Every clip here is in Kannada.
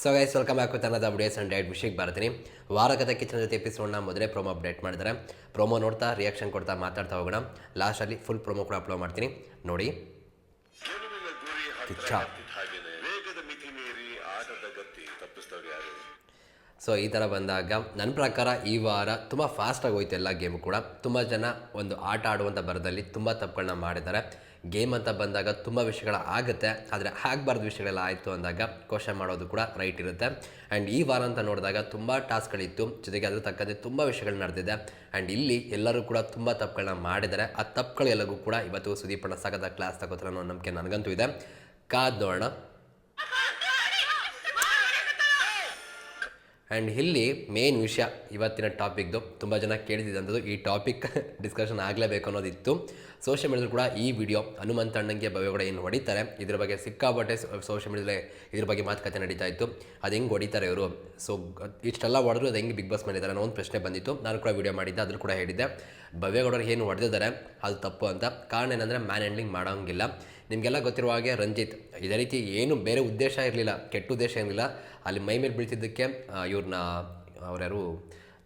So guys welcome back with ಅನ್ನದ ಅಪ್ಡೇಟ್ಸ್ ಅಂಡ್ ಡೈಟ್ ವಿಷಯಕ್ಕೆ ಬರ್ತೀನಿ. ವಾರಗತ ಕಿಚನ್ ಜೊತೆ ಎಪಿಸೋಡ್ನ ಮೊದಲೇ ಪ್ರೋಮೋ ಅಪ್ಡೇಟ್ ಮಾಡಿದ್ದಾರೆ. ಪ್ರೋಮೋ ನೋಡ್ತಾ ರಿಯಾಕ್ಷನ್ ಕೊಡ್ತಾ ಮಾತಾಡ್ತಾ ಹೋಗೋಣ. ಲಾಸ್ಟಲ್ಲಿ ಫುಲ್ ಪ್ರೋಮೋ ಕೂಡ ಅಪ್ಲೋಡ್ ಮಾಡ್ತೀನಿ. ನೋಡಿ. ಸೊ ಈ ಥರ ಬಂದಾಗ ನನ್ನ ಪ್ರಕಾರ ಈ ವಾರ ತುಂಬ ಫಾಸ್ಟಾಗಿ ಹೋಯ್ತು ಎಲ್ಲ ಗೇಮು ಕೂಡ. ತುಂಬ ಜನ ಒಂದು ಆಟ ಆಡುವಂಥ ಬರದಲ್ಲಿ ತುಂಬ ತಪ್ಪುಗಳನ್ನ ಮಾಡಿದ್ದಾರೆ. ಗೇಮ್ ಅಂತ ಬಂದಾಗ ತುಂಬ ವಿಷಯಗಳು ಆಗುತ್ತೆ. ಆದರೆ ಆಗಬಾರ್ದು ವಿಷಯಗಳೆಲ್ಲ ಆಯಿತು ಅಂದಾಗ ಕ್ವಶನ್ ಮಾಡೋದು ಕೂಡ ರೈಟ್ ಇರುತ್ತೆ. ಆ್ಯಂಡ್ ಈ ವಾರ ಅಂತ ನೋಡಿದಾಗ ತುಂಬ ಟಾಸ್ಕ್ಗಳಿತ್ತು. ಜೊತೆಗೆ ಅದರ ತಕ್ಕಂತೆ ತುಂಬ ವಿಷಯಗಳು ನಡೆದಿದೆ. ಆ್ಯಂಡ್ ಇಲ್ಲಿ ಎಲ್ಲರೂ ಕೂಡ ತುಂಬ ತಪ್ಪುಗಳನ್ನ ಮಾಡಿದ್ದಾರೆ. ಆ ತಪ್ಪುಗಳೆಲ್ಲಗೂ ಕೂಡ ಇವತ್ತು ಸುದೀಪಣ್ಣ ಸಾಗದ ಕ್ಲಾಸ್ ತಗೋತಾರೆ ಅನ್ನೋ ನಂಬಿಕೆ ನನಗಂತೂ ಇದೆ. ಕಾದ್ ನೋಡೋಣ. ಆ್ಯಂಡ್ ಇಲ್ಲಿ ಮೇನ್ ವಿಷಯ ಇವತ್ತಿನ ಟಾಪಿಕ್ದು ತುಂಬ ಜನ ಕೇಳಿದಂಥದ್ದು ಈ ಟಾಪಿಕ್ ಡಿಸ್ಕಷನ್ ಆಗಲೇಬೇಕು ಅನ್ನೋದಿತ್ತು. ಸೋಷಿಯಲ್ ಮೀಡಿಯಾದಲ್ಲಿ ಕೂಡ ಈ ವಿಡಿಯೋ ಹನುಮಂತ ಅಣ್ಣಂಗೆ ಭವ್ಯಗೌಡ ಏನು ಹೊಡಿತಾರೆ. ಇದ್ರ ಬಗ್ಗೆ ಸಿಕ್ಕಾಪಟ್ಟೆ ಸೋಷಿಯಲ್ ಮೀಡಿಯಾದಲ್ಲಿ ಇದ್ರ ಬಗ್ಗೆ ಮಾತುಕತೆ ನಡೀತಾ ಇತ್ತು. ಅದು ಹೆಂಗೆ ಹೊಡಿತಾರೆ ಇವರು? ಸೊ ಇಷ್ಟೆಲ್ಲ ಹೊಡೆದ್ರು ಅದು ಹೆಂಗೆ ಬಿಗ್ ಬಾಸ್ ಮಾಡಿದ್ದಾರೆ ಅನ್ನೋ ಒಂದು ಪ್ರಶ್ನೆ ಬಂದಿತ್ತು. ನಾನು ಕೂಡ ವಿಡಿಯೋ ಮಾಡಿದ್ದೆ ಅದ್ರ ಕೂಡ ಹೇಳಿದ್ದೆ. ಭವ್ಯಗೌಡರು ಏನು ಹೊಡೆದಿದ್ದಾರೆ, ಅದು ತಪ್ಪು ಅಂತ. ಕಾರಣ ಏನಂದರೆ ಮ್ಯಾನ್ ಹ್ಯಾಂಡ್ಲಿಂಗ್ ಮಾಡೋಂಗಿಲ್ಲ. ನಿಮಗೆಲ್ಲ ಗೊತ್ತಿರುವ ಹಾಗೆ ರಂಜಿತ್, ಇದೇ ರೀತಿ ಏನು ಬೇರೆ ಉದ್ದೇಶ ಇರಲಿಲ್ಲ, ಕೆಟ್ಟ ಉದ್ದೇಶ ಇರಲಿಲ್ಲ. ಅಲ್ಲಿ ಮೈ ಮೇಲೆ ಬೀಳ್ತಿದ್ದಕ್ಕೆ ಇವ್ರನ್ನ ಅವ್ರ್ಯಾರು,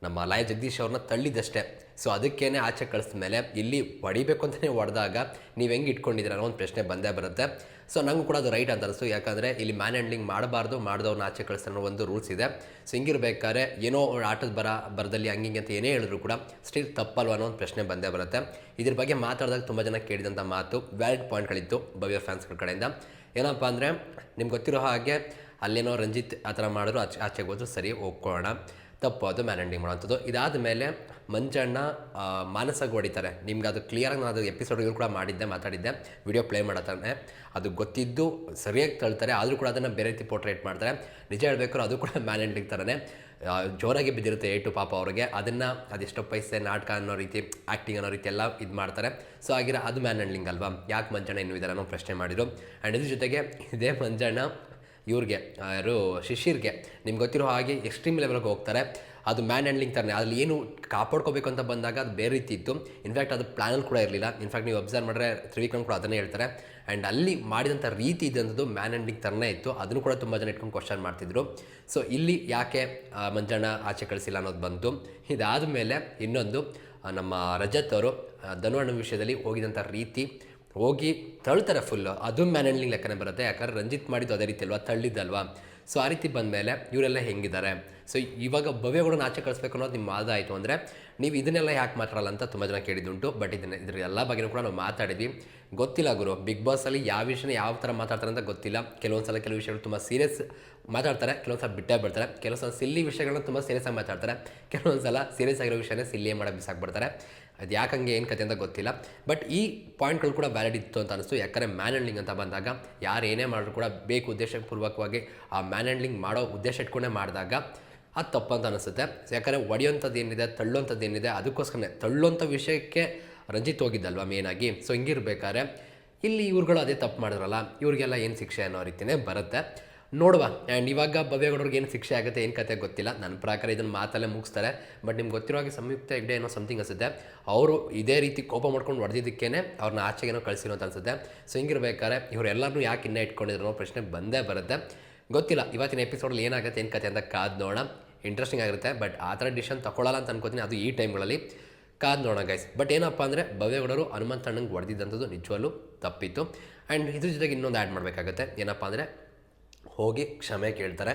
ನಮ್ಮ ಲಾಯ ಜಗದೀಶ್ ಅವ್ರನ್ನ ತಳ್ಳಿದ್ದಷ್ಟೇ. ಸೊ ಅದಕ್ಕೇನೆ ಆಚೆ ಕಳಿಸಿದ ಮೇಲೆ ಇಲ್ಲಿ ಹೊಡಿಬೇಕು ಅಂತಲೇ ಹೊಡೆದಾಗ ನೀವು ಹೆಂಗೆ ಇಟ್ಕೊಂಡಿದ್ದೀರ ಅನ್ನೋ ಒಂದು ಪ್ರಶ್ನೆ ಬಂದೇ ಬರುತ್ತೆ. ಸೊ ನಂಗೂ ಕೂಡ ಅದು ರೈಟ್ ಅಂತ ಅನಿಸ್ತು. ಯಾಕಂದರೆ ಇಲ್ಲಿ ಮ್ಯಾನ್ ಹ್ಯಾಂಡ್ಲಿಂಗ್ ಮಾಡಬಾರ್ದು ಮಾಡಿದವ್ನ ಆಚೆ ಅನ್ನೋ ಒಂದು ರೂಲ್ಸ್ ಇದೆ. ಸೊ ಹಿಂಗಿರ್ಬೇಕಾದ್ರೆ ಏನೋ ಆಟದ ಬರ, ಬರದಲ್ಲಿ ಹಂಗಿಂಗೆ ಅಂತ ಏನೇ ಹೇಳಿದ್ರು ಕೂಡ ಸ್ಟಿಲ್ ತಪ್ಪಲ್ವ ಅನ್ನೋ ಒಂದು ಪ್ರಶ್ನೆ ಬಂದೇ ಬರುತ್ತೆ. ಇದ್ರ ಬಗ್ಗೆ ಮಾತಾಡಿದಾಗ ತುಂಬ ಜನ ಕೇಳಿದಂಥ ಮಾತು ವ್ಯಾಲಿಡ್ ಪಾಯಿಂಟ್ಗಳಿತ್ತು ಭವ್ಯ ಫ್ಯಾನ್ಸ್ಗಳ ಕಡೆಯಿಂದ. ಏನಪ್ಪ ಅಂದರೆ ನಿಮ್ಗೆ ಗೊತ್ತಿರೋ ಹಾಗೆ ಅಲ್ಲೇನೋ ರಂಜಿತ್ ಆ ಥರ ಮಾಡಿದ್ರು, ಆಚೆ, ಆಚೆಗೆ ಹೋದ್ರು ಸರಿ ಒಪ್ಕೊಳ್ಳೋಣ ತಪ್ಪು ಅದು ಮ್ಯಾನ್ ಹ್ಯಾಂಡ್ಲಿಂಗ್ ಮಾಡೋಂಥದ್ದು ಇದಾದ ಮೇಲೆ ಮಂಜಣ್ಣ ಮಾನಸಾಗಿ ಹೊಡಿತಾರೆ ನಿಮ್ಗೆ ಅದು ಕ್ಲಿಯರಾಗಿ ನಾನು ಅದು ಎಪಿಸೋಡ್ ಇವ್ರು ಕೂಡ ಮಾಡಿದ್ದೆ ಮಾತಾಡಿದ್ದೆ. ವಿಡಿಯೋ ಪ್ಲೇ ಮಾಡತ್ತಾನೆ. ಅದು ಗೊತ್ತಿದ್ದು ಸರಿಯಾಗಿ ತಳ್ತಾರೆ ಆದರೂ ಕೂಡ ಅದನ್ನು ಬೇರೆ ರೀತಿ ಪೋರ್ಟ್ರೇಟ್ ಮಾಡ್ತಾರೆ. ನಿಜ ಹೇಳ್ಬೇಕಾದ್ರೆ ಅದು ಕೂಡ ಮ್ಯಾನ್ ಹ್ಯಾಂಡ್ಲಿಂಗ್ ಥರನೇ ಆ, ಜೋರಾಗಿ ಬಿದ್ದಿರುತ್ತೆ ಏಟು ಪಾಪ ಅವ್ರಿಗೆ. ಅದನ್ನು ಅದೆಷ್ಟೋ ಪೈಸೆ ನಾಟಕ ಅನ್ನೋ ರೀತಿ ಆ್ಯಕ್ಟಿಂಗ್ ಅನ್ನೋ ರೀತಿ ಎಲ್ಲ ಇದು ಮಾಡ್ತಾರೆ. ಸೊ ಆಗಿರೋ ಅದು ಮ್ಯಾನ್ ಹ್ಯಾಂಡ್ಲಿಂಗ್ ಅಲ್ವಾ? ಯಾಕೆ ಮಂಜಣ್ಣ ಇನ್ನೂ ಅನ್ನೋ ಪ್ರಶ್ನೆ ಮಾಡಿದರು. ಆ್ಯಂಡ್ ಇದ್ರ ಜೊತೆಗೆ ಇದೇ ಮಂಜಣ್ಣ ಇವ್ರಿಗೆ ಯಾರು ಶಿಶಿರ್ಗೆ. ನಿಮ್ಗೆ ಗೊತ್ತಿರೋ ಹಾಗೆ ಎಕ್ಸ್ಟ್ರೀಮ್ ಲೆವೆಲ್ಗೆ ಹೋಗ್ತಾರೆ. ಅದು ಮ್ಯಾನ್ ಹ್ಯಾಂಡ್ಲಿಂಗ್ ಥರನೇ. ಅಲ್ಲಿ ಏನು ಕಾಪಾಡ್ಕೋಬೇಕು ಅಂತ ಬಂದಾಗ ಅದು ಬೇರೆ ರೀತಿ ಇತ್ತು. ಇನ್ಫ್ಯಾಕ್ಟ್ ಅದು ಪ್ಲ್ಯಾನಲ್ಲಿ ಕೂಡ ಇರಲಿಲ್ಲ. ಇನ್ಫ್ಯಾಕ್ಟ್ ನೀವು ಅಬ್ಸರ್ವ್ ಮಾಡಿದ್ರೆ ತ್ರಿವಿಕ್ರಮ್ ಕೂಡ ಅದನ್ನೇ ಹೇಳ್ತಾರೆ. ಆ್ಯಂಡ್ ಅಲ್ಲಿ ಮಾಡಿದಂಥ ರೀತಿ ಇದ್ದಂಥದ್ದು ಮ್ಯಾನ್ ಹ್ಯಾಂಡ್ಲಿಂಗ್ ಥರನೇ ಇತ್ತು. ಅದನ್ನು ಕೂಡ ತುಂಬ ಜನ ಇಟ್ಕೊಂಡು ಕ್ವಶನ್ ಮಾಡ್ತಿದ್ರು. ಸೊ ಇಲ್ಲಿ ಯಾಕೆ ಮಂಜಣ್ಣ ಆಚೆ ಕಳಿಸಿಲ್ಲ ಅನ್ನೋದು ಬಂತು. ಇದಾದ ಮೇಲೆ ಇನ್ನೊಂದು ನಮ್ಮ ರಜತ್ ಅವರು ಧನುವಣ್ಣ ವಿಷಯದಲ್ಲಿ ಹೋಗಿದಂಥ ರೀತಿ ಹೋಗಿ ತಳ್ತಾರೆ ಫುಲ್ಲು ಅದು ಮ್ಯಾನ್ ಹ್ಯಾಂಡ್ಲಿಂಗ್ ಲೆಕ್ಕನೇ ಬರುತ್ತೆ. ಯಾಕಂದ್ರೆ ರಂಜಿತ್ ಮಾಡಿದ್ದು ಅದೇ ರೀತಿ ಅಲ್ವಾ? ತಳ್ಳಿದ್ದಲ್ವಾ? ಸೊ ಆ ರೀತಿ ಬಂದಮೇಲೆ ಇವರೆಲ್ಲ ಹೆಂಗಿದ್ದಾರೆ? ಸೊ ಇವಾಗ ಭವ್ಯಗಳನ್ನ ಆಚೆ ಕಳಿಸ್ಬೇಕು ಅನ್ನೋದು ನಿಮ್ಮ ವಾದ ಆಯಿತು ಅಂದರೆ ನೀವು ಇದನ್ನೆಲ್ಲ ಯಾಕೆ ಮಾತಾಡಲ್ಲ ಅಂತ ತುಂಬ ಜನ ಕೇಳಿದ್ದುಂಟು ಬಟ್ ಇದನ್ನ ಇದ್ರ ಎಲ್ಲ ಬಗ್ಗೆನೂ ಕೂಡ ನಾವು ಮಾತಾಡಿದ್ವಿ. ಗೊತ್ತಿಲ್ಲ ಗುರು ಬಿಗ್ ಬಾಸಲ್ಲಿ ಯಾವ ವಿಷಯನ ಯಾವ ಥರ ಮಾತಾಡ್ತಾರೆ ಅಂತ ಗೊತ್ತಿಲ್ಲ. ಕೆಲವೊಂದು ಸಲ ಕೆಲವು ವಿಷಯಗಳು ತುಂಬ ಸೀರಿಯಸ್ ಮಾತಾಡ್ತಾರೆ, ಕೆಲವೊಂದು ಸಲ ಬಿಟ್ಟೇ ಬಿಡ್ತಾರೆ, ಕೆಲವೊಂದು ಸಲ ಸಿಲ್ಲಿ ವಿಷಯಗಳನ್ನ ತುಂಬ ಸೀರಿಯಸ್ ಆಗಿ ಮಾತಾಡ್ತಾರೆ, ಕೆಲವೊಂದು ಸಲ ಸೀರಿಯಸ್ ಆಗಿರೋ ವಿಷಯನೇ ಸಿಲ್ಲಿಯೇ ಮಾಡಿ ಬಿಸಾಕ್ಬಿಡ್ತಾರೆ. ಅದು ಯಾಕಂಗೆ ಏನು ಕತೆ ಅಂತ ಗೊತ್ತಿಲ್ಲ. ಬಟ್ ಈ ಪಾಯಿಂಟ್ಗಳು ಕೂಡ ವ್ಯಾಲಿಡ್ ಇತ್ತು ಅಂತ ಅನಿಸ್ತು. ಯಾಕಂದರೆ ಮ್ಯಾನ್ ಹ್ಯಾಂಡ್ಲಿಂಗ್ ಅಂತ ಬಂದಾಗ ಯಾರು ಏನೇ ಮಾಡಿದ್ರು ಕೂಡ ಬೇಕು ಉದ್ದೇಶಪೂರ್ವಕವಾಗಿ ಆ ಮ್ಯಾನ್ ಹ್ಯಾಂಡ್ಲಿಂಗ್ ಮಾಡೋ ಉದ್ದೇಶ ಇಟ್ಕೊಂಡೇ ಮಾಡಿದಾಗ ಅದು ತಪ್ಪು ಅಂತ ಅನಿಸುತ್ತೆ. ಯಾಕಂದರೆ ಹೊಡೆಯೋಂಥದ್ದು ಏನಿದೆ ತಳ್ಳೋಂಥದ್ದು ಏನಿದೆ, ಅದಕ್ಕೋಸ್ಕರನೇ ತಳ್ಳೋಂಥ ವಿಷಯಕ್ಕೆ ರಂಜಿತ್ ಹೋಗಿದ್ದಲ್ವ ಮೇನಾಗಿ ಸೊ ಹಿಂಗಿರ್ಬೇಕಾದ್ರೆ ಇಲ್ಲಿ ಇವ್ರುಗಳು ಅದೇ ತಪ್ಪು ಮಾಡಿದ್ರಲ್ಲ, ಇವ್ರಿಗೆಲ್ಲ ಏನು ಶಿಕ್ಷೆ ಅನ್ನೋ ರೀತಿಯೇ ಬರುತ್ತೆ. ನೋಡುವ. ಆ್ಯಂಡ್ ಇವಾಗ ಭವ್ಯಗೌಡರಿಗೆ ಏನು ಶಿಕ್ಷೆ ಆಗುತ್ತೆ, ಏನು ಕತೆ ಗೊತ್ತಿಲ್ಲ. ನನ್ನ ಪ್ರಕಾರ ಇದನ್ನು ಮಾತಲ್ಲೇ ಮುಗಿಸ್ತಾರೆ. ಬಟ್ ನಿಮ್ಗೆ ಗೊತ್ತಿರೋ ಹಾಗೆ ಸಂಯುಕ್ತ ಹೆಗ್ಡೆ ಏನೋ ಸಮಥಿಂಗ್ ಅನಿಸುತ್ತೆ. ಅವರು ಇದೇ ರೀತಿ ಕೋಪ ಮಾಡ್ಕೊಂಡು ಹೊಡೆದಿದ್ದಕ್ಕೇ ಅವ್ರನ್ನ ಆಚೆಗೇನೋ ಕಳಿಸಿರೋ ಅಂತ ಅನಿಸುತ್ತೆ. ಸೊ ಹಿಂಗಿರ್ಬೇಕಾದ್ರೆ ಇವರೆಲ್ಲರೂ ಯಾಕೆ ಇನ್ನೇ ಇಟ್ಕೊಂಡಿದ್ರು ಪ್ರಶ್ನೆ ಬಂದೇ ಬರುತ್ತೆ. ಗೊತ್ತಿಲ್ಲ. ಇವತ್ತಿನ ಎಪಿಸೋಡಲ್ಲಿ ಏನಾಗುತ್ತೆ, ಏನು ಕತೆ ಅಂತ ಕಾದು ನೋಡೋಣ. ಇಂಟ್ರೆಸ್ಟಿಂಗ್ ಆಗಿರುತ್ತೆ ಬಟ್ ಆ ಥರ ಡಿಶನ್ ತಗೊಳ್ಳಲ್ಲ ಅಂತ ಅನ್ಕೋತೀನಿ ಅದು ಈ ಟೈಮ್ಗಳಲ್ಲಿ ಕಾದು ನೋಡೋಣ ಗೈಸ್ ಬಟ್ ಏನಪ್ಪ ಅಂದರೆ, ಭವ್ಯಗೌಡರು ಹನುಮಂತ ಅಣ್ಣಂಗೆ ಹೊಡೆದಿದ್ದಂಥದ್ದು ನಿಜವಲ್ಲೂ ತಪ್ಪಿತ್ತು. ಆ್ಯಂಡ್ ಇದ್ರ ಜೊತೆಗೆ ಇನ್ನೊಂದು ಆ್ಯಡ್ ಮಾಡಬೇಕಾಗುತ್ತೆ. ಏನಪ್ಪ ಅಂದರೆ, ಹೋಗಿ ಕ್ಷಮೆ ಕೇಳ್ತಾರೆ.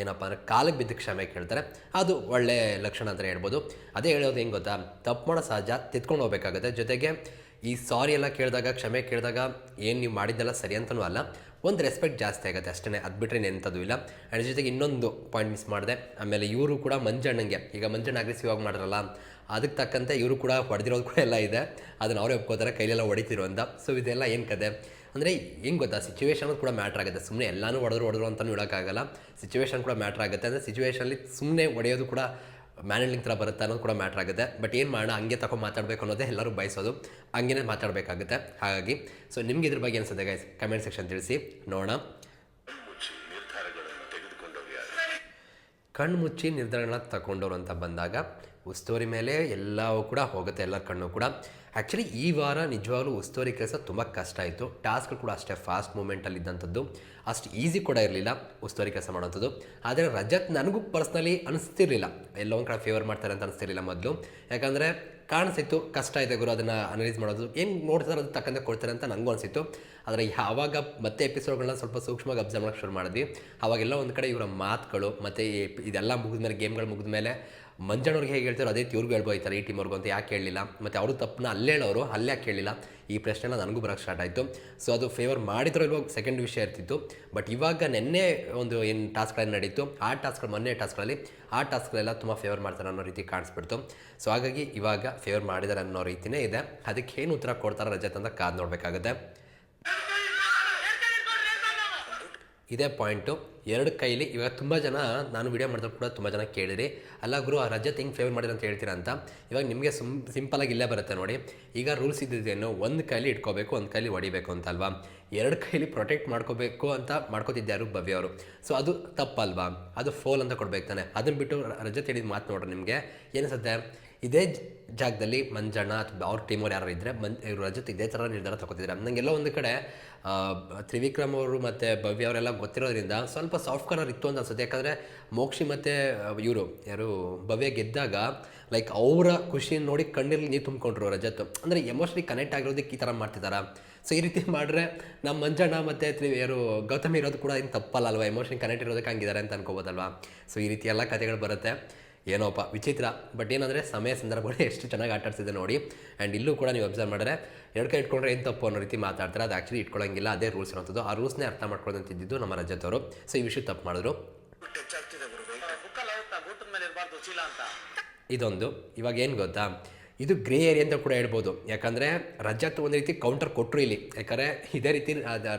ಏನಪ್ಪ ಅಂದರೆ ಕಾಲಿಗೆ ಬಿದ್ದು ಕ್ಷಮೆ ಕೇಳ್ತಾರೆ. ಅದು ಒಳ್ಳೆ ಲಕ್ಷಣ ಅಂತ ಹೇಳ್ಬೋದು. ಅದೇ ಹೇಳೋದು ಹೆಂಗೆ ಗೊತ್ತಾ? ತಪ್ಪು ಮಾಡೋ ಸಹಜ ತಿದ್ಕೊಂಡು ಹೋಗ್ಬೇಕಾಗತ್ತೆ. ಜೊತೆಗೆ ಈ ಸಾರಿ ಎಲ್ಲ ಕೇಳಿದಾಗ, ಕ್ಷಮೆ ಕೇಳಿದಾಗ, ಏನು ನೀವು ಮಾಡಿದ್ದೆಲ್ಲ ಸರಿ ಅಂತಲೂ ಅಲ್ಲ. ಒಂದು ರೆಸ್ಪೆಕ್ಟ್ ಜಾಸ್ತಿ ಆಗುತ್ತೆ ಅಷ್ಟೇ ಅದು ಬಿಟ್ಟರೆ ಎಂಥದ್ದು ಇಲ್ಲ. ಆ್ಯಂಡ್ ಜೊತೆಗೆ ಇನ್ನೊಂದು ಪಾಯಿಂಟ್ ಮಿಸ್ ಮಾಡಿದೆ. ಆಮೇಲೆ ಇವರು ಕೂಡ ಮಂಜಣ್ಣಂಗೆ. ಈಗ ಮಂಜಣ್ಣ ಅಗ್ರೆಸಿವ್ ಆಗಿ ಮಾಡಿರಲ್ಲ. ಅದಕ್ಕೆ ತಕ್ಕಂತೆ ಇವರು ಕೂಡ ಹೊಡೆದಿರೋದು ಕೂಡ ಎಲ್ಲ ಇದೆ. ಅದನ್ನು ಅವರೇ ಒಪ್ಕೋತಾರೆ, ಕೈಲೆಲ್ಲ ಹೊಡಿತಿರೋ ಅಂತ. ಸೊ ಇದೆಲ್ಲ ಏನು ಕತೆ? ಅಂದರೆ ಹೆಂಗೆ ಗೊತ್ತಾ? ಸಿಚುವೇಶನ್ ಕೂಡ ಮ್ಯಾಟ್ರ್ ಆಗುತ್ತೆ. ಸುಮ್ಮನೆ ಎಲ್ಲನೂ ಹೊಡೆದ್ರು ಹೊಡೆದ್ರು ಅಂತಲೂ ಹೇಳೋಕ್ಕಾಗಲ್ಲ. ಸಿಚುವೇಶನ್ ಕೂಡ ಮ್ಯಾಟ್ರ್ ಆಗುತ್ತೆ. ಅಂದರೆ ಸಿಚುವೇಶನಲ್ಲಿ ಸುಮ್ಮನೆ ಹೊಡೆಯೋದು ಕೂಡ ಮ್ಯಾನೇಜ್ಲಿಂಗ್ ಥರ ಬರುತ್ತೆ ಅನ್ನೋದು ಕೂಡ ಮ್ಯಾಟ್ರ್ ಆಗುತ್ತೆ. ಬಟ್ ಏನು ಮಾಡೋಣ? ಹಂಗೆ ತಗೊಂಡು ಮಾತಾಡಬೇಕು ಅನ್ನೋದೇ ಎಲ್ಲರೂ ಬಯಸೋದು. ಹಂಗೇನೆ ಮಾತಾಡಬೇಕಾಗುತ್ತೆ. ಹಾಗಾಗಿ ಸೊ ನಿಮ್ಗೆ ಇದ್ರ ಬಗ್ಗೆ ಅನಿಸುತ್ತೆ ಗೈಸ್ ಕಮೆಂಟ್ ಸೆಕ್ಷನ್ ತಿಳಿಸಿ. ನೋಡೋಣ. ಕಣ್ಣು ಮುಚ್ಚಿ ನಿರ್ಧಾರಗಳನ್ನ ತಗೊಂಡವ್ರು ಅಂತ ಬಂದಾಗ ಉಸ್ತುವಾರಿ ಮೇಲೆ ಎಲ್ಲವೂ ಕೂಡ ಹೋಗುತ್ತೆ. ಎಲ್ಲ ಕಣ್ಣು ಕೂಡ. ಆ್ಯಕ್ಚುಲಿ ಈ ವಾರ ನಿಜವಾಗ್ಲೂ ಉಸ್ತುವಾರಿ ಕೆಲಸ ತುಂಬ ಕಷ್ಟ ಆಯಿತು. ಟಾಸ್ಕ್ ಕೂಡ ಅಷ್ಟೇ ಫಾಸ್ಟ್ ಮೂಮೆಂಟಲ್ಲಿ ಇದ್ದಂಥದ್ದು. ಅಷ್ಟು ಈಸಿ ಕೂಡ ಇರಲಿಲ್ಲ ಉಸ್ತುವಾರಿ ಕೆಲಸ ಮಾಡೋಂಥದ್ದು ಆದರೆ ರಜತ್ ನನಗೂ ಪರ್ಸ್ನಲಿ ಅನಿಸ್ತಿರಲಿಲ್ಲ. ಎಲ್ಲೋ ಒಂದು ಕಡೆ ಫೇವರ್ ಮಾಡ್ತಾರೆ ಅಂತ ಅನಿಸ್ತಿರಲಿಲ್ಲ ಮೊದಲು. ಯಾಕಂದರೆ ಕಾಣಿಸಿತ್ತು, ಕಷ್ಟ ಇದೆ ಗುರು ಅದನ್ನು ಅನಲೈಸ್ ಮಾಡೋದು. ಏನು ನೋಡ್ತಾರೆ ಅದು ತಕ್ಕಂತೆ ಕೊಡ್ತಾರೆ ಅಂತ ನನಗೂ ಅನಿಸಿತ್ತು. ಆದರೆ ಯಾವಾಗ ಮತ್ತೆ ಎಪಿಸೋಡ್ಗಳನ್ನ ಸ್ವಲ್ಪ ಸೂಕ್ಷ್ಮವಾಗಿ ಅಬ್ಸರ್ವ್ ಮಾಡೋಕ್ಕೆ ಶುರು ಮಾಡಿದ್ವಿ. ಅವಾಗೆಲ್ಲ ಒಂದು ಕಡೆ ಇವರ ಮಾತುಗಳು ಮತ್ತು ಇದೆಲ್ಲ ಮುಗಿದ ಮೇಲೆ ಗೇಮ್ಗಳು ಮುಗಿದ್ಮೇಲೆ ಮಂಜಣ್ಣವ್ರಿಗೆ ಹೇಗೆ ಹೇಳ್ತಾರೋ ಅದೇ ಇವ್ರಿಗೂ ಹೇಳ್ಬೋಯ್ತಾರೆ ಈ ಟೀಮ್ವರೆಗೂ ಅಂತ ಯಾಕೆ ಹೇಳಲಿಲ್ಲ ಮತ್ತು ಅವರು ತಪ್ಪನ್ನ ಅಲ್ಲೇ ಹೇಳೋರು, ಅಲ್ಲೇ ಯಾಕೆ ಹೇಳಿಲ್ಲ ಈ ಪ್ರಶ್ನೆನ ನನಗೂ ಬರೋಕ್ಕೆ ಸ್ಟಾರ್ಟ್ ಆಯಿತು. ಸೊ ಅದು ಫೇವರ್ ಮಾಡಿದ್ರೋ ಇಲ್ವೋ ಸೆಕೆಂಡ್ ವಿಷಯ ಇರ್ತಿತ್ತು. ಬಟ್ ಇವಾಗ ನಿನ್ನೆ ಒಂದು ಏನು ಟಾಸ್ಕ್ಗಳನ್ನು ನಡೀತು. ಆ ಟಾಸ್ಕ್ಗಳು ಮೊನ್ನೆ ಟಾಸ್ಕ್ಗಳಲ್ಲಿ ಆ ಟಾಸ್ಕ್ಗಳೆಲ್ಲ ತುಂಬ ಫೇವರ್ ಮಾಡ್ತಾರೆ ಅನ್ನೋ ರೀತಿ ಕಾಣಿಸ್ಬಿಡ್ತು. ಸೊ ಹಾಗಾಗಿ ಇವಾಗ ಫೇವರ್ ಮಾಡಿದ್ದಾರೆ ಅನ್ನೋ ರೀತಿಯೇ ಇದೆ. ಅದಕ್ಕೆ ಏನು ಉತ್ತರ ಕೊಡ್ತಾರೆ ರಜತ್ ಅಂತ ಕಾದು ನೋಡಬೇಕಾಗುತ್ತೆ. ಇದೇ ಪಾಯಿಂಟು. ಎರಡು ಕೈಲಿ ಇವಾಗ ತುಂಬ ಜನ ನಾನು ವಿಡಿಯೋ ಮಾಡಿದ್ರು ಕೂಡ ತುಂಬ ಜನ ಕೇಳಿರಿ. ಅಲ್ಲ ಗುರು, ಆ ರಜೆ ಹಿಂಗೆ ಫೇವರ್ ಮಾಡಿದ್ರೆ ಅಂತ ಹೇಳ್ತೀರಾ ಅಂತ? ಇವಾಗ ನಿಮಗೆ ಸುಮ್ ಸಿಂಪಲಾಗಿ ಇಲ್ಲೇ ಬರುತ್ತೆ ನೋಡಿ. ಈಗ ರೂಲ್ಸ್ ಇದ್ದಿದ್ದೇನು, ಒಂದು ಕೈಲಿ ಇಟ್ಕೋಬೇಕು, ಒಂದು ಕೈಲಿ ಹೊಡಿಬೇಕು ಅಂತ ಅಲ್ವಾ? ಎರಡು ಕೈಲಿ ಪ್ರೊಟೆಕ್ಟ್ ಮಾಡ್ಕೋಬೇಕು ಅಂತ ಮಾಡ್ಕೋತಿದ್ದೆ ಭವ್ಯ ಅವರು. ಸೊ ಅದು ತಪ್ಪಲ್ವಾ? ಅದು ಫೋಲ್ ಅಂತ ಕೊಡ್ಬೇಕು ತಾನೆ. ಅದನ್ನು ಬಿಟ್ಟು ರಜೆ ಹೇಳಿದ ಮಾತು ನೋಡ್ರಿ ನಿಮಗೆ. ಏನಿಸುತ್ತೆ ಇದೇ ಜಾಗದಲ್ಲಿ ಮಂಜಣ್ಣ ಅಥವಾ ಅವ್ರ ಟೀಮವ್ರು ಯಾರು ಇದ್ದರೆ ಮನ್ ಇವ್ರ ರಜತ್ ಇದೇ ಥರ ನಿರ್ಧಾರ ತಗೋತಿದ್ದಾರೆ. ನನಗೆಲ್ಲ ಒಂದು ಕಡೆ ತ್ರಿವಿಕ್ರಮ್ ಅವರು ಮತ್ತು ಭವ್ಯ ಅವರೆಲ್ಲ ಗೊತ್ತಿರೋದ್ರಿಂದ ಸ್ವಲ್ಪ ಸಾಫ್ಟ್ ಕಾರ್ನರ್ ಇತ್ತು ಅಂತ ಅನ್ಸುತ್ತೆ. ಯಾಕಂದರೆ ಮೋಕ್ಷಿ ಮತ್ತು ಇವರು, ಯಾರು, ಭವ್ಯ ಗೆದ್ದಾಗ ಲೈಕ್ ಅವರ ಖುಷಿಯನ್ನು ನೋಡಿ ಕಣ್ಣಲ್ಲಿ ನೀರು ತುಂಬಿಕೊಂಡ್ರು ರಜತ್. ಅಂದರೆ ಎಮೋಷ್ನಲಿ ಕನೆಕ್ಟ್ ಆಗಿರೋದಕ್ಕೆ ಈ ಥರ ಮಾಡ್ತಿದ್ದಾರೆ? ಸೊ ಈ ರೀತಿ ಮಾಡಿದ್ರೆ ನಮ್ಮ ಮಂಜಣ್ಣ ಮತ್ತು ತ್ರಿ, ಯಾರು, ಗೌತಮಿ ಇರೋದು ಕೂಡ ಏನು ತಪ್ಪಲ್ಲ ಅಲ್ವಾ? ಎಮೋಷನ್ ಕನೆಕ್ಟ್ ಇರೋದಕ್ಕೆ ಹಂಗಿದ್ದಾರೆ ಅಂತ ಅನ್ಕೋಬೋದಲ್ವಾ? ಸೊ ಈ ರೀತಿ ಎಲ್ಲ ಕಥೆಗಳು ಬರುತ್ತೆ. ಏನೋಪ್ಪ ವಿಚಿತ್ರ. ಬಟ್ ಏನಂದರೆ ಸಮಯ ಸಂದರ್ಭಗಳು ಎಷ್ಟು ಚೆನ್ನಾಗಿ ಆಟ ಆಡ್ಸಿದೆ ನೋಡಿ. ಆ್ಯಂಡ್ ಇಲ್ಲೂ ಕೂಡ ನೀವು ಅಬ್ಸರ್ವ್ ಮಾಡಿದ್ರೆ ಎರಡು ಕೈ ಇಟ್ಕೊಂಡ್ರೆ ಏನು ತಪ್ಪು ಅನ್ನೋ ರೀತಿ ಮಾತಾಡ್ತಾರೆ. ಅದು ಆ್ಯಕ್ಚುಲಿ ಇಟ್ಕೊಳ್ಳೋಂಗಿಲ್ಲ ಅದೇ ರೂಲ್ಸ್ ಇರೋಂಥದ್ದು ಆ ರೂಲ್ಸ್ನೇ ಅರ್ಥ ಮಾಡ್ಕೊಳ್ಳೋದಂತಿದ್ದು ನಮ್ಮ ರಜತ್ ಅವರು ಸೊ ಈ ವಿಷಯ ತಪ್ಪು ಮಾಡಿದ್ರು. ಇದೊಂದು. ಇವಾಗ ಏನು ಗೊತ್ತಾ? ಇದು ಗ್ರೇ ಏರಿಯಾ ಅಂತ ಕೂಡ ಹೇಳ್ಬೋದು. ಯಾಕಂದರೆ ರಜತ್ ಒಂದು ರೀತಿ ಕೌಂಟರ್ ಕೊಟ್ಟರು ಇಲ್ಲಿ. ಯಾಕಂದರೆ ಇದೇ ರೀತಿ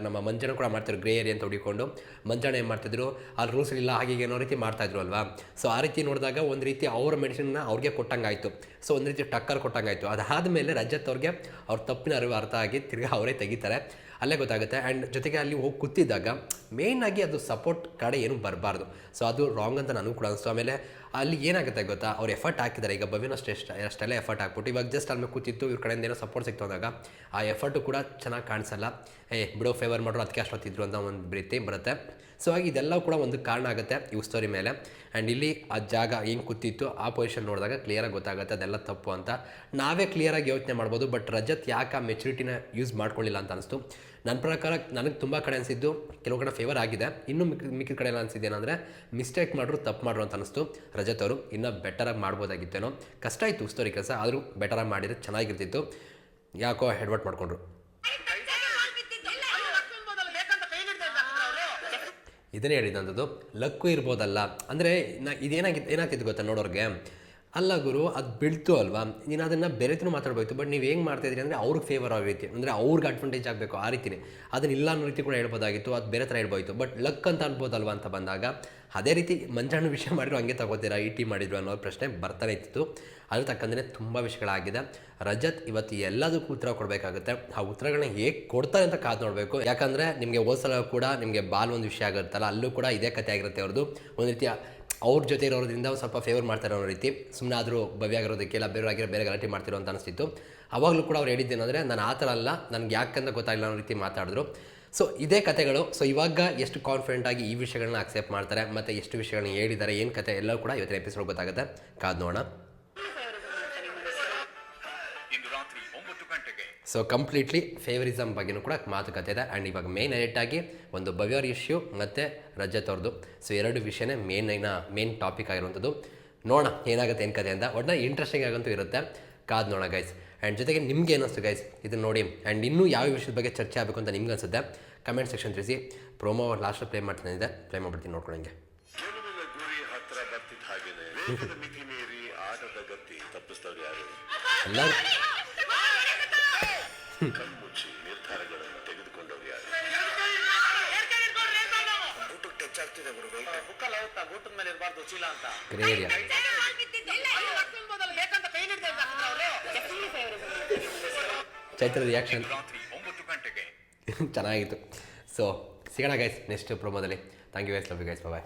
ನಮ್ಮ ಮಂಜಣ್ಣ ಕೂಡ ಮಾಡ್ತಾರೆ ಗ್ರೇ ಏರಿಯಾ ಅಂತ ಹುಡಿಕೊಂಡು. ಮಂಜಾನ ಏನು ಮಾಡ್ತಿದ್ರು? ಅಲ್ಲಿ ರೂಲ್ಸ್ ಇಲ್ಲ ಹಾಗೆ ಏನೋ ರೀತಿ ಮಾಡ್ತಾಯಿದ್ರು ಅಲ್ವಾ? ಸೊ ಆ ರೀತಿ ನೋಡಿದಾಗ ಒಂದು ರೀತಿ ಅವ್ರ ಮೆಡಿಸಿನ್ನ ಅವ್ರಿಗೆ ಕೊಟ್ಟಂಗಾಯಿತು. ಸೊ ಒಂದು ರೀತಿ ಟಕ್ಕರ್ ಕೊಟ್ಟಂಗಾಯಿತು. ಅದಾದಮೇಲೆ ರಜತ್ ಅವ್ರಿಗೆ ಅವ್ರ ತಪ್ಪಿನ ಅರಿವು ಅರ್ಥ ಆಗಿ ತಿರ್ಗಿ ಅವರೇ ತೆಗಿತಾರೆ. ಅಲ್ಲೇ ಗೊತ್ತಾಗುತ್ತೆ. ಆ್ಯಂಡ್ ಜೊತೆಗೆ ಅಲ್ಲಿ ಹೋಗಿ ಕೂತಿದ್ದಾಗ ಮೇಯ್ನಾಗಿ ಅದು ಸಪೋರ್ಟ್ ಕಡೆ ಏನು ಬರಬಾರ್ದು. ಸೊ ಅದು ರಾಂಗ್ ಅಂತ ನನಗೂ ಕೂಡ ಅನಿಸ್ತು. ಆಮೇಲೆ ಅಲ್ಲಿ ಏನಾಗುತ್ತೆ ಗೊತ್ತಾ? ಅವ್ರು ಎಫರ್ಟ್ ಹಾಕಿದ್ದಾರೆ ಈಗ ಭವ್ಯನ ಅಷ್ಟೇ ಅಷ್ಟೆಲ್ಲ ಎಫರ್ಟ್ ಹಾಕ್ಬಿಟ್ಟು ಇವಾಗ ಜಸ್ಟ್ ಅಲ್ಲಿ ಕೂತಿತ್ತು ಇವ್ರ ಕಡೆಯಿಂದ ಏನೋ ಸಪೋರ್ಟ್ ಸಿಕ್ತು ಅಂದಾಗ ಆ ಎಫರ್ಟು ಕೂಡ ಚೆನ್ನಾಗಿ ಕಾಣಿಸಲ್ಲ. ಏ, ಬಿಡೋ ಫೇವರ್ ಮಾಡ್ರು ಅದಕ್ಕೆ ಅಷ್ಟೊತ್ತಿದ್ರು ಅಂತ ಒಂದು ರೀತಿ ಬರುತ್ತೆ. ಸೊ ಹಾಗೆ ಇದೆಲ್ಲ ಕೂಡ ಒಂದು ಕಾರಣ ಆಗುತ್ತೆ ಈ ಸ್ಟೋರಿ ಮೇಲೆ. ಆ್ಯಂಡ್ ಇಲ್ಲಿ ಆ ಜಾಗ ಏನು ಕೂತಿತ್ತು, ಆ ಪೊಸಿಷನ್ ನೋಡಿದಾಗ ಕ್ಲಿಯರಾಗಿ ಗೊತ್ತಾಗುತ್ತೆ ಅದೆಲ್ಲ ತಪ್ಪು ಅಂತ. ನಾವೇ ಕ್ಲಿಯರಾಗಿ ಯೋಚನೆ ಮಾಡ್ಬೋದು ಬಟ್ ರಜತ್ ಯಾಕೆ ಆ ಮೆಚುರಿಟಿನ ಯೂಸ್ ಮಾಡ್ಕೊಳ್ಳಿಲ್ಲ ಅಂತ ಅನಿಸ್ತು. ನನ್ನ ಪ್ರಕಾರ ನನಗೆ ತುಂಬ ಕಡೆ ಅನಿಸಿದ್ದು, ಕೆಲವು ಕಡೆ ಫೇವರ್ ಆಗಿದೆ. ಇನ್ನೂ ಮಿಕ್ಕ ಮಿಕ್ಕಿದ ಕಡೆ ಎಲ್ಲ ಅನಿಸಿದ್ದು ಏನಂದರೆ ಮಿಸ್ಟೇಕ್ ಮಾಡ್ರು, ತಪ್ಪು ಮಾಡ್ರು ಅಂತ ಅನಿಸ್ತು. ರಜತ್ ಅವರು ಇನ್ನೂ ಬೆಟರಾಗಿ ಮಾಡ್ಬೋದಾಗಿತ್ತೇನೋ. ಕಷ್ಟ ಇತ್ತು ಉಸ್ತೋರಿ ಕೆಲಸ, ಆದರೂ ಬೆಟರಾಗಿ ಮಾಡಿದರೆ ಚೆನ್ನಾಗಿರ್ತಿತ್ತು. ಯಾಕೋ ಹೆಡ್ವರ್ಟ್ ಮಾಡಿಕೊಂಡ್ರು. ಇದನ್ನೇ ಹೇಳಿದಂಥದ್ದು ಲಕ್ಕು ಇರ್ಬೋದಲ್ಲ. ಅಂದರೆ ನಾ ಇದೇನಾಗಿತ್ತು ಏನಾಗ್ತಿತ್ತು ಗೊತ್ತಾ ನೋಡೋರಿಗೆ? ಅಲ್ಲ ಗುರು, ಅದು ಬೀಳ್ತು ಅಲ್ವಾ? ನೀನು ಅದನ್ನು ಬೇರೆ ಮಾತಾಡ್ಬೋದು ಬಟ್ ನೀವು ಹೆಂಗೆ ಮಾಡ್ತಾಯಿದ್ರಿ ಅಂದರೆ ಅವ್ರಿಗೆ ಫೇವರ್ ಆಗೋ ರೀತಿ ಅಂದರೆ ಅವ್ರಿಗೆ ಅಡ್ವಾಂಟೇಜ್ ಆಗಬೇಕು ಆ ರೀತಿನೇ. ಅದನ್ನ ಇಲ್ಲ ಅನ್ನೋ ರೀತಿ ಕೂಡ ಹೇಳ್ಬೋದಾಗಿತ್ತು, ಅದು ಬೇರೆ ಥರ ಹೇಳ್ಬೋಯ್ತು. ಬಟ್ ಲಕ್ ಅಂತ ಅನ್ಬೋದಲ್ವಾ ಅಂತ ಬಂದಾಗ, ಅದೇ ರೀತಿ ಮಂಜಾಣ ವಿಷಯ ಮಾಡಿದ್ರು, ಹಂಗೆ ತಗೋತೀರಾ, ಈ ಟಿ ಮಾಡಿದ್ರು ಅನ್ನೋ ಪ್ರಶ್ನೆ ಬರ್ತಾನೆ ಇತ್ತು. ಅದ್ರ ತಕ್ಕಂತೆ ತುಂಬ ವಿಷಯಗಳಾಗಿದೆ. ರಜತ್ ಇವತ್ತು ಎಲ್ಲದಕ್ಕೂ ಉತ್ತರ ಕೊಡಬೇಕಾಗುತ್ತೆ. ಆ ಉತ್ತರಗಳನ್ನ ಹೇಗೆ ಕೊಡ್ತಾರೆ ಅಂತ ಕಾದು ನೋಡಬೇಕು. ಯಾಕಂದರೆ ನಿಮಗೆ ಹೋದ್ಸಲ ಕೂಡ ನಿಮಗೆ ಬಾಲ್ ಒಂದು ವಿಷಯ ಆಗುತ್ತಲ್ಲ, ಅಲ್ಲೂ ಕೂಡ ಇದೇ ಕಥೆ ಆಗಿರುತ್ತೆ ಅವ್ರದ್ದು ಒಂದು ರೀತಿ ಅವ್ರ ಜೊತೆ ಇರೋದ್ರಿಂದ ಸ್ವಲ್ಪ ಫೇವರ್ ಮಾಡ್ತಾರೆ ಅನ್ನೋ ರೀತಿ ಸುಮ್ಮನೆ ಆದರೂ ಭವ್ಯ ಆಗಿರೋದಕ್ಕೆ ಇಲ್ಲ ಬೇರೆ ಆಗಿರೋ ಬೇರೆ ಗಲಾಟೆ ಮಾಡ್ತಿರೋ ಅಂತ ಅನಿಸ್ತಿತ್ತು. ಅವಾಗಲೂ ಕೂಡ ಅವ್ರು ಹೇಳಿದ್ದೇನೆಂದರೆ ನಾನು ಆ ಥರ ಅಲ್ಲ, ನನಗೆ ಯಾಕಂತ ಗೊತ್ತಾಗಿಲ್ಲ ಅನ್ನೋ ರೀತಿ ಮಾತಾಡಿದ್ರು. ಸೊ ಇದೇ ಕತೆಗಳು ಸೊ ಇವಾಗ ಎಷ್ಟು ಕಾನ್ಫಿಡೆಂಟ್ ಆಗಿ ಈ ವಿಷಯಗಳನ್ನ ಅಕ್ಸೆಪ್ಟ್ ಮಾಡ್ತಾರೆ, ಮತ್ತು ಎಷ್ಟು ವಿಷಯಗಳನ್ನ ಹೇಳಿದ್ದಾರೆ, ಏನು ಕತೆ, ಎಲ್ಲವೂ ಕೂಡ ಇವತ್ತಿನ ಎಪಿಸೋಡ್ ಗೊತ್ತಾಗುತ್ತೆ. ಕಾದು ನೋಡೋಣ. ಇಂದು ರಾತ್ರಿ ಒಂಬತ್ತು ಗಂಟೆಗೆ. ಸೊ ಕಂಪ್ಲೀಟ್ಲಿ ಫೇವರಿಸಮ್ ಬಗ್ಗೆನೂ ಕೂಡ ಮಾತುಕತೆ ಇದೆ. ಆ್ಯಂಡ್ ಇವಾಗ ಮೇನ್ ಆಗಿ ಒಂದು ಬಗೆಯವರ್ ಇಶ್ಯೂ ಮತ್ತು ರಜತ್ ಅವ್ರದ್ದು ಸೊ ಎರಡು ವಿಷಯನೇ ಮೇನ್ ಏನ ಮೇನ್ ಟಾಪಿಕ್ ಆಗಿರುವಂಥದ್ದು. ನೋಡೋಣ ಏನಾಗುತ್ತೆ ಏನು ಕತೆ ಅಂತ. ಒಟ್ಟು ಇಂಟ್ರೆಸ್ಟಿಂಗ್ ಆಗಂತೂ ಇರುತ್ತೆ. ಕಾದು ನೋಡೋಣ ಗೈಸ್ ಆ್ಯಂಡ್ ಜೊತೆಗೆ ನಿಮ್ಗೆ ಏನಿಸ್ತು ಗೈಸ್ ಇದನ್ನು ನೋಡಿ. ಆ್ಯಂಡ್ ಇನ್ನೂ ಯಾವ ವಿಷಯದ ಬಗ್ಗೆ ಚರ್ಚೆ ಆಗಬೇಕು ಅಂತ ನಿಮ್ಗೆ ಅನಿಸುತ್ತೆ? ಕಮೆಂಟ್ ಸೆಕ್ಷನ್ ತಿಳಿಸಿ. ಪ್ರೋಮೋ ಲಾಸ್ಟ್ ಪ್ಲೇ ಮಾಡ್ತಾನೆ ಇದೆ ಪ್ಲೇ ಮಾಡ್ಬಿಡ್ತೀನಿ ನೋಡ್ಕೊಳಂಗೆ ಗೆಲುವಿನ ಕಣ್ಮುಚ್ಚಿ ನಿರ್ಧಾರಗಳನ್ನು ತೆಗೆದುಕೊಂಡವ್ರು ಯಾರು ಊಟಕ್ಕೆ ಟಚ್ ಆಗ್ತಿದೆ ಗುರು ಬುಕ್ಕಲ್ಲಿ ಹೋಗ್ತಾ ಗೂಟದ ಮೇಲೆ ಇರಬಾರ್ದು ಚೀಲ ಅಂತ ಚೈತ್ರ ರಿಯಾಕ್ಷನ್ ಚೆನ್ನಾಗಿತ್ತು. ಸೊ ಸಿಗೋಣ guys next ಪ್ರೋಮೋದಲ್ಲಿ thank you guys love you guys bye